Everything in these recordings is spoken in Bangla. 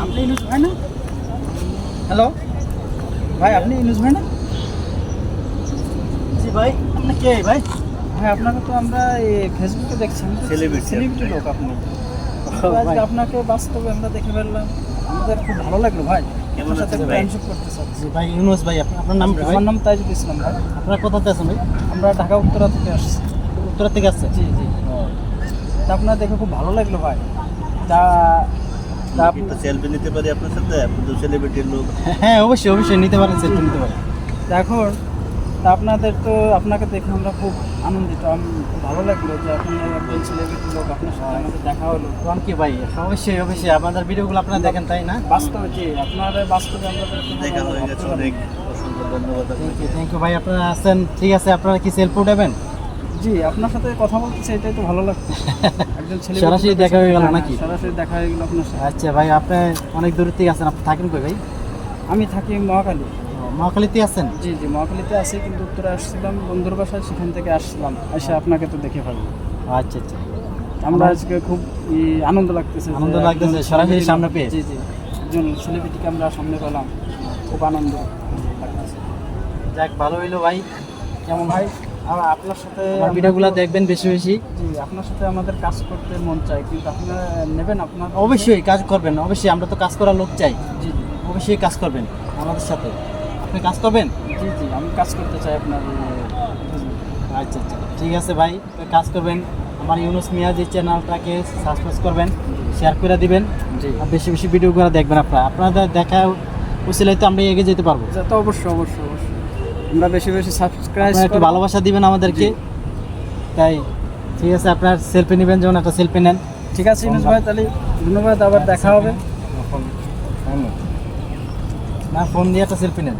আপনি ইনুস ভাই না? হ্যালো? ভাই আপনি ইনুস ভাই না? জি ভাই আপনি কে ভাই? ভাই আপনাকে তো আমরা এই ফেসবুকে দেখছি সেলিব্রিটি লোক আপনি। আজকে আপনাকে বাস্তবে আমরা দেখে ফেললাম। আমাদের খুব ভালো লাগল ভাই। কেমন আপনার সাথে? ফ্রেন্ডশিপ করতে চাচ্ছি। জি ভাই ইউনুস ভাই আপ- আপনার নাম আমার নাম তাইজুল ইসলাম ভাই। আপনারা কোথাতে আছেন ভাই? আমরা ঢাকা উত্তরা থেকে আসছি। উত্তরা থেকে আসছে জি জি। তা আপনার দেখে খুব ভালো লাগল ভাই। তা সেলফি নিতে পারি আপনার সাথে আপনি তো সেলিব্রিটির লোক। হ্যাঁ অবশ্যই অবশ্যই নিতে পারেন সেলফি নিতে পারেন। এখন আপনাদের তো আপনাকে দেখে আমরা খুব আনন্দিত। আমি ভালো লাগল যে আপনি একজন সেলিব্রিটি লোক আপনার সাথে আমাদের দেখা হলো। কোন কি ভাই অবশ্যই অবশ্যই আপনাদের ভিডিওগুলো আপনারা দেখেন তাই না? বাস্তবে জি আপনার বাস্তবে আমাদের দেখা হয়ে গেছে অনেক অসংখ্য ধন্যবাদ থ্যাংক ইউ থ্যাংক ইউ ভাই আপনারা আছেন ঠিক আছে আপনারা কি সেলফি উঠাবেন জি আপনার সাথে কথা বলতেছি এটাই তো ভালো লাগতো একজন celebrity সরাসরি দেখা হয়ে গেল নাকি? সরাসরি দেখা হয়ে গেল আপনার সাথে। আচ্ছা ভাই আপনি অনেক দূর থেকে আছেন আপনি থাকেন কই ভাই? আমি থাকি মহাকালী মহাখালীতে আছেন? জি জি মহাকালীতে আছি কিন্তু উত্তরে আসছিলাম বন্ধুর বাসায় সেখান থেকে আসছিলাম। এসে আপনাকে তো দেখে ফেলব আচ্ছা আচ্ছা। আমরা আজকে খুব আনন্দ লাগতেছে আনন্দ লাগতেছে, সরাসরি সামনে পেয়ে। জি জি একজন সেলিব্রিটিকে আমরা সামনে পেলাম। খুব আনন্দ লাগতেছে। যাক ভালো হইল ভাই। যেমন ভাই আর আপনার সাথে ভিডিওগুলো দেখবেন বেশি বেশি। জি আপনার সাথে আমাদের কাজ করতে মন চায় কিন্তু আপনারা নেবেন আপনার অবশ্যই কাজ করবেন অবশ্যই আমরা তো কাজ করার লোক চাই। জি জি। অবশ্যই কাজ করবেন আমাদের সাথে। আপনি কাজ করবেন? জি জি আমি কাজ করতে চাই আপনার আচ্ছা আচ্ছা। ঠিক আছে ভাই কাজ করবেন। আমার ইউনুস মিয়া যে চ্যানেলটাকে সাবস্ক্রাইব করবেন শেয়ার করে দিবেন। জি। আর বেশি বেশি ভিডিও করে দেখবেন আপনারা। আপনাদের দেখা উচিলাই তো আমরা এগিয়ে যেতে পারব। তো অবশ্যই অবশ্যই অবশ্যই। আমরা বেশি বেশি সাবস্ক্রাইব একটু ভালোবাসা দিবেন আমাদেরকে। তাই ঠিক আছে আপনার সেলফি নেবেন যেমন একটা সেলফি নেন। ঠিক আছে ইনুস ভাই তাহলে ধন্যবাদ আবার দেখা হবে। না ফোন দিয়ে একটা সেলফি নেন।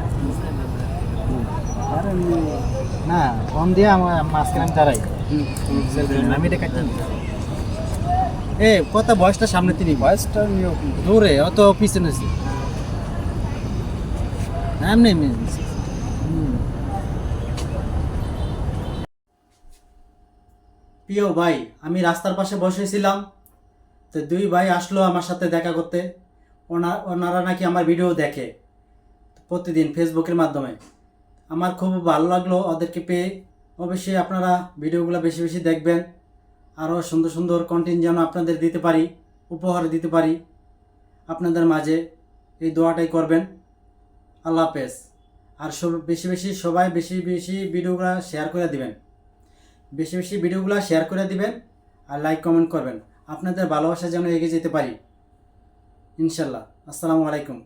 না ফোন দিয়ে আমার মাঝখানে আমি দাঁড়াই আমি এটা এ কথা বয়সটা সামনে তিনি? বয়সটা দূরে অত পিছনে আছে এমনি এমনি। প্রিয় ভাই, আমি রাস্তার পাশে বসেছিলাম। তো দুই ভাই আসলো আমার সাথে দেখা করতে। ওনা, ওনারা নাকি আমার ভিডিও দেখে প্রতিদিন ফেসবুকের মাধ্যমে। আমার খুব ভালো লাগল ওদেরকে পেয়ে। অবশ্যই আপনারা ভিডিওগুলো বেশি বেশি দেখবেন। আরও সুন্দর সুন্দর কন্টেন্ট যেন আপনাদের দিতে পারি, উপহার দিতে পারি। আপনাদের মাঝে এই দোয়াটাই করবেন। আল্লাহ হাফেজ। আর সব, বেশি বেশি সবাই বেশি বেশি ভিডিওগুলো শেয়ার করে দিবেন। বেশি বেশি ভিডিওগুলো শেয়ার করে দিবেন আর লাইক কমেন্ট করবেন। আপনাদের ভালোবাসা যেন এগিয়ে যেতে পারি। ইনশাল্লাহ। আসসালামু আলাইকুম।